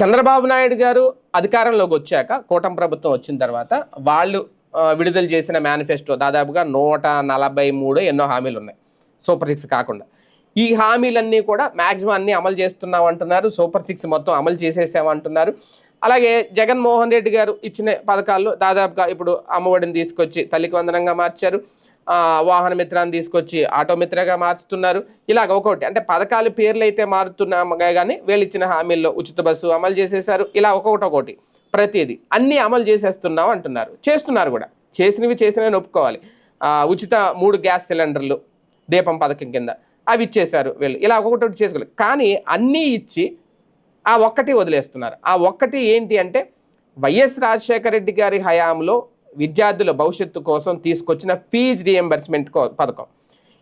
చంద్రబాబు నాయుడు గారు అధికారంలోకి వచ్చాక కూటమి ప్రభుత్వం వచ్చిన తర్వాత వాళ్ళు విడుదల చేసిన మేనిఫెస్టో దాదాపుగా నూట నలభై మూడు ఎన్నో హామీలు ఉన్నాయి. సూపర్ సిక్స్ కాకుండా. ఈ హామీలన్నీ కూడా మ్యాక్సిమం అన్ని అమలు చేస్తున్నాం అంటున్నారు. సూపర్ సిక్స్ మొత్తం అమలు చేసేసామంటున్నారు అలాగే జగన్మోహన్ రెడ్డి గారు ఇచ్చిన పథకాల్లో దాదాపుగా ఇప్పుడు అమ్మఒడిని తీసుకొచ్చి తల్లికి వందనంగా మార్చారు. వాహన మిత్రాన్ని తీసుకొచ్చి ఆటో మిత్రగా మార్చుతున్నారు. ఇలాగ ఒకటి అంటే పథకాల పేర్లు అయితే మారుతున్నాం కానీ వీళ్ళు ఇచ్చిన హామీల్లో ఉచిత బస్సు అమలు చేసేశారు. ఇలా ఒక్కొక్కటి ఒకటి ప్రతిదీ అన్నీ అమలు చేసేస్తున్నాం అంటున్నారు. చేస్తున్నారు కూడా. చేసినవి చేసినవి ఒప్పుకోవాలి. ఉచిత మూడు గ్యాస్ సిలిండర్లు దీపం పథకం కింద అవి ఇచ్చేశారు వీళ్ళు. ఇలా ఒక్కొక్కటి చేసుకోలేదు కానీ అన్నీ ఇచ్చి ఆ ఒక్కటి వదిలేస్తున్నారు. ఆ ఒక్కటి ఏంటి అంటే వైఎస్ రాజశేఖర రెడ్డి గారి హయాంలో విద్యార్థుల భవిష్యత్తు కోసం తీసుకొచ్చిన ఫీజు రియంబర్స్మెంట్ పథకం.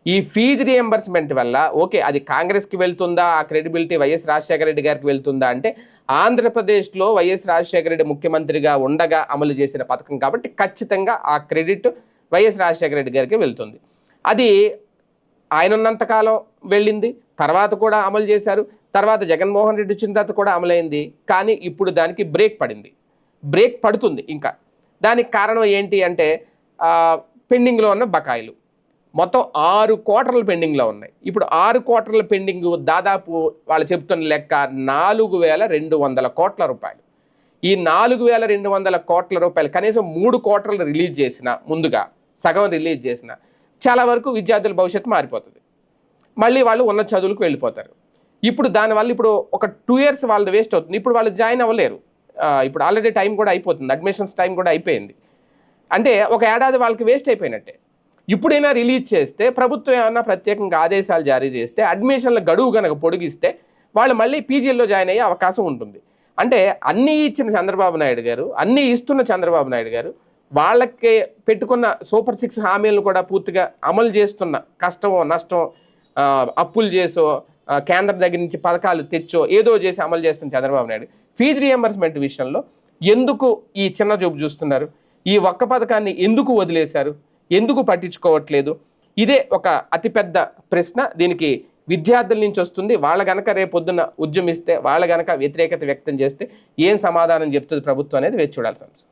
ఈ ఫీజు రియంబర్స్మెంట్ వల్ల ఓకే అది కాంగ్రెస్కి వెళ్తుందా ఆ క్రెడిబిలిటీ వైఎస్ రాజశేఖర రెడ్డి గారికి వెళ్తుందా అంటే ఆంధ్రప్రదేశ్లో వైఎస్ రాజశేఖర రెడ్డి ముఖ్యమంత్రిగా ఉండగా అమలు చేసిన పథకం కాబట్టి ఖచ్చితంగా ఆ క్రెడిట్ వైఎస్ రాజశేఖర రెడ్డి గారికి వెళ్తుంది. అది ఆయన ఉన్నంతకాలం వెళ్ళింది తర్వాత కూడా అమలు చేశారు తర్వాత జగన్మోహన్ రెడ్డి వచ్చిన తర్వాత కూడా అమలైంది కానీ ఇప్పుడు దానికి బ్రేక్ పడింది. బ్రేక్ పడుతుంది ఇంకా. దానికి కారణం ఏంటి అంటే పెండింగ్లో ఉన్న బకాయిలు. మొత్తం ఆరు క్వార్టర్లు పెండింగ్లో ఉన్నాయి. ఇప్పుడు ఆరు కోటర్ల పెండింగ్ దాదాపు వాళ్ళు చెప్తున్న లెక్క నాలుగు వేల రెండు వందల కోట్ల రూపాయలు. ఈ నాలుగు వేల రెండు వందల కోట్ల రూపాయలు కనీసం మూడు కోటర్లు రిలీజ్ చేసిన ముందుగా సగం రిలీజ్ చేసిన చాలా వరకు విద్యార్థుల భవిష్యత్తు మారిపోతుంది. మళ్ళీ వాళ్ళు ఉన్న చదువులకు వెళ్ళిపోతారు. ఇప్పుడు దానివల్ల ఇప్పుడు ఒక టూ ఇయర్స్ వాళ్ళది వేస్ట్ అవుతుంది. ఇప్పుడు వాళ్ళు జాయిన్ అవ్వలేరు. ఇప్పుడు ఆల్రెడీ టైం కూడా అయిపోతుంది. అడ్మిషన్స్ టైం కూడా అయిపోయింది. అంటే ఒక ఏడాది వాళ్ళకి వేస్ట్ అయిపోయినట్టే. ఇప్పుడైనా రిలీజ్ చేస్తే ప్రభుత్వం ఏమైనా ప్రత్యేకంగా ఆదేశాలు జారీ చేస్తే అడ్మిషన్ల గడువు కనుక పొడిగిస్తే వాళ్ళు మళ్ళీ పీజీల్లో జాయిన్ అయ్యే అవకాశం ఉంటుంది. అంటే అన్నీ ఇచ్చిన చంద్రబాబు నాయుడు గారు అన్నీ ఇస్తున్న చంద్రబాబు నాయుడు గారు వాళ్ళకి పెట్టుకున్న సూపర్ సిక్స్ హామీలను కూడా పూర్తిగా అమలు చేస్తున్న కష్టమో నష్టం అప్పులు చేసో కేంద్రం దగ్గర నుంచి పథకాలు తెచ్చో ఏదో చేసి అమలు చేస్తున్న చంద్రబాబు నాయుడు. ఫీజు రియంబర్స్మెంట్ విషయంలో ఎందుకు ఈ చిన్న చూపు చూస్తున్నారు? ఈ ఒక్క పథకాన్ని ఎందుకు వదిలేశారు? ఎందుకు పట్టించుకోవట్లేదు? ఇదే ఒక అతిపెద్ద ప్రశ్న. దీనికి విద్యార్థుల నుంచి వస్తుంది. వాళ్ళ గనక రేపొద్దున ఉద్యమిస్తే వాళ్ళ గనక వ్యతిరేకత వ్యక్తం చేస్తే ఏం సమాధానం చెప్తుంది ప్రభుత్వం అనేది వేచి చూడాల్సిన అంశం